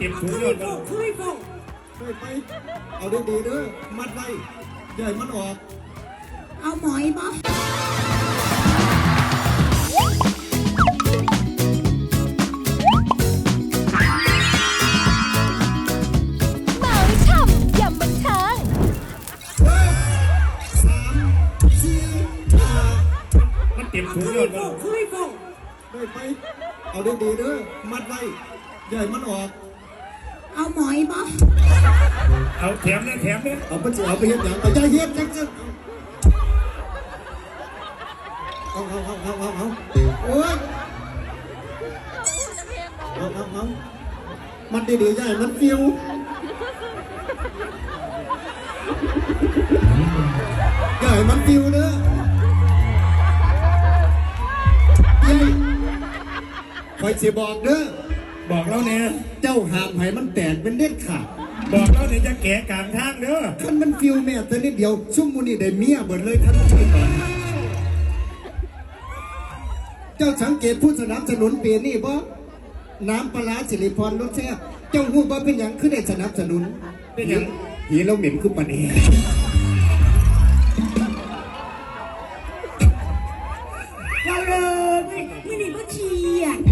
เต็มถุงเคเลยยฟ้องเคยฟ้องไปไปเอาดีๆเด้อมัดไว้อย่าให้มันออก เอาหมอยบ่เมาช่ำยำบันเทิงเฮ้ยสามสี่ห้ามันเต็มถุงเคเลยยฟ้องเคยฟ้องไปไปเอาดีๆเด้อมัดไว้อย่าให้มันออก เอาหมอยบ่เอาแถมเนี่ยแถมเนี่ยเอาไปสิเอาไปเฮ็ดหยังเอาใจเฮ็ดจังจังเอาเอาเอาเอาเอาเอาโอ้ยเอาเอาเอามันดีๆอย่าให้มันฟิวอย่าให้มันฟิวเด้อเยัยคอยสิบอกเด้อ บอกเราเนี่ยเจ้าหามให้มันแตกเป็นเด็ดขาดบอกเราเนี่ยจะแกะกลางทางเด้อคันมันฟิวแม่แต่นิดเดียวชุ่มมูนี่ได้เมียเบิดเลยทันทีเจ้าสังเกตผู้สนับสนุนเปียนี่บ่น้ำปลาร้าสิริพรรสแซ่บเจ้าหูบ่เป็นหยังคือได้สนับสนุนเป็นหยังหีเราเหม็นคือปันเองเราเลยมือนี่บ่เชี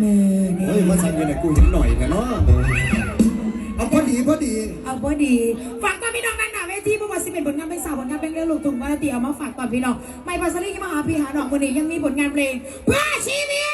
อนี่เฮ้ยมาสั่งอยู่ไหนกูเห็นหน่อยแค่เนาะเอาพอดีพอดีเอาพอดีฝากตอนพี่น้องนั่นหนาเวทีประวัติสิบเอ็ดผลงานเพลงสาวผลงานเพลงเรื่องลูกทุ่งวาไรตี้เอามาฝากตอนพี่น้องไม่ปัสสลียังมาหาพี่หาหนองวันนี้ยังมีผลงานเพลงเพื่อชีวิต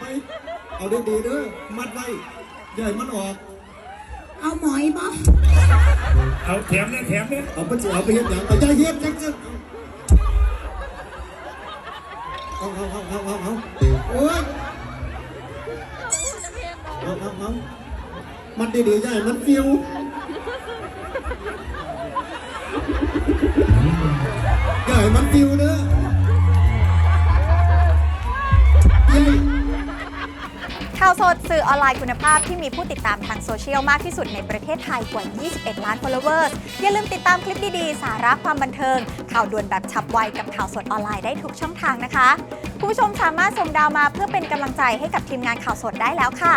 ไปไปเอาดีๆเด้อมัดไว้อย่าให้มันออก เอาหมอยบ่เอาแถมเนี่ยแถมเนี่ยเอาไปสิเอาไปเฮ็ดหยังเอาใจเฮ็ดจังจังเอาเอาเอาเอาเอาเอาโอ้ยเอาเอาเอามันดีๆอย่าให้มันฟิวอย่าให้มันฟิวเด้อ ออนไลน์คุณภาพที่มีผู้ติดตามทางโซเชียลมากที่สุดในประเทศไทยกว่า 21 ล้าน followers อย่าลืมติดตามคลิปดีๆ สาระความบันเทิง ข่าวด่วนแบบฉับไวกับข่าวสดออนไลน์ได้ทุกช่องทางนะคะ ผู้ชมสามารถส่งดาวมาเพื่อเป็นกำลังใจให้กับทีมงานข่าวสดได้แล้วค่ะ